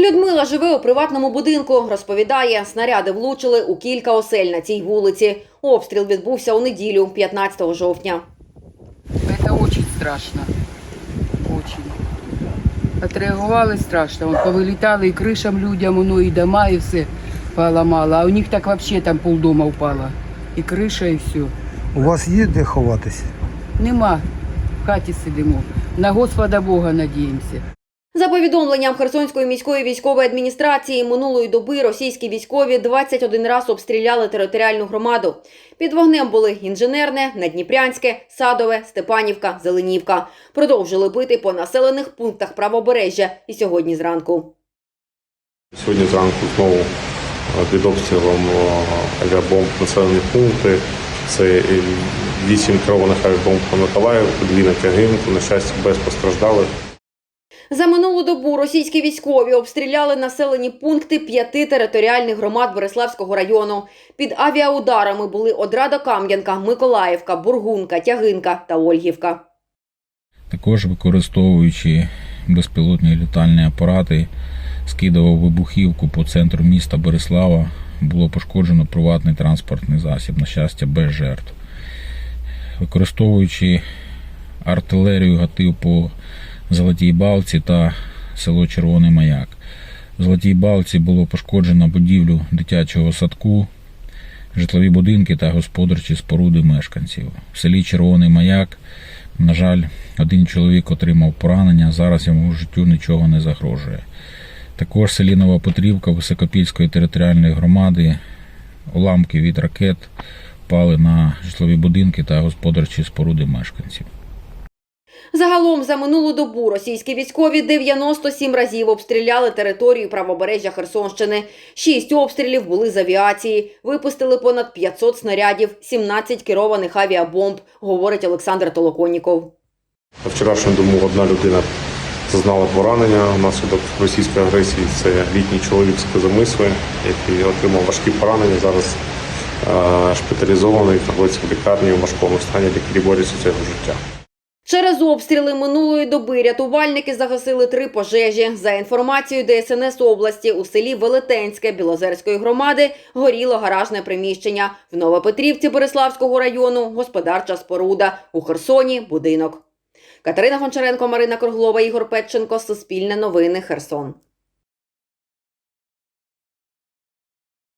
Людмила живе у приватному будинку. Розповідає, снаряди влучили у кілька осель на цій вулиці. Обстріл відбувся у неділю, 15 жовтня. Это очень страшно. Очень. Отреагували страшно. Вон повилітали і кришам людям, воно і дома, і все поламало. А у них так взагалі там полдома впало. І криша, і все. У вас є де ховатися? Нема. В хаті сидимо. На Господа Бога надіємося. За повідомленням Херсонської міської військової адміністрації, минулої доби російські військові 21 раз обстріляли територіальну громаду. Під вогнем були інженерне, Надніпрянське, Садове, Степанівка, Зеленівка. Продовжили бити по населених пунктах правобережжя і сьогодні зранку. Сьогодні зранку знову е, під обстрілом е, авіабомб населені пункти. Це вісім керованих авіабомб по Миколаївку, дві на Тягинку, на щастя, без постраждалих. За минулу добу російські військові обстріляли населені пункти п'яти територіальних громад Береславського району. Під авіаударами були Одрада Кам'янка, Миколаївка, Бургунка, Тягинка та Ольгівка. Також використовуючи безпілотні літальні апарати, скидував вибухівку по центру міста Береслава. Було пошкоджено приватний транспортний засіб, на щастя, без жертв. Використовуючи артилерію, гатив по Золотій Балці та село Червоний Маяк. В Золотій Балці було пошкоджено будівлю дитячого садку, житлові будинки та господарчі споруди мешканців. В селі Червоний Маяк на жаль, один чоловік отримав поранення, зараз йому життю нічого не загрожує. Також в селі Нова Петрівка Високопільської територіальної громади уламки від ракет впали на житлові будинки та господарчі споруди мешканців. Загалом за минулу добу російські військові 97 разів обстріляли територію правобережжя Херсонщини. Шість обстрілів були з авіації. Випустили понад 500 снарядів, 17 керованих авіабомб, говорить Олександр Толоконіков. На вчорашню дому одна людина зазнала поранення внаслідок російської агресії. Це літній чоловік з Козамисли, який отримав важкі поранення. Зараз е, шпиталізований, знаходиться в лікарні в важкому стані, лікарі борються за його життя. Через обстріли минулої доби рятувальники загасили три пожежі. За інформацією ДСНС області, у селі Велетенське Білозерської громади горіло гаражне приміщення. В Новопетрівці Бориславського району господарча споруда. У Херсоні будинок. Катерина Гончаренко, Марина Круглова, Ігор Петченко. Суспільне новини. Херсон.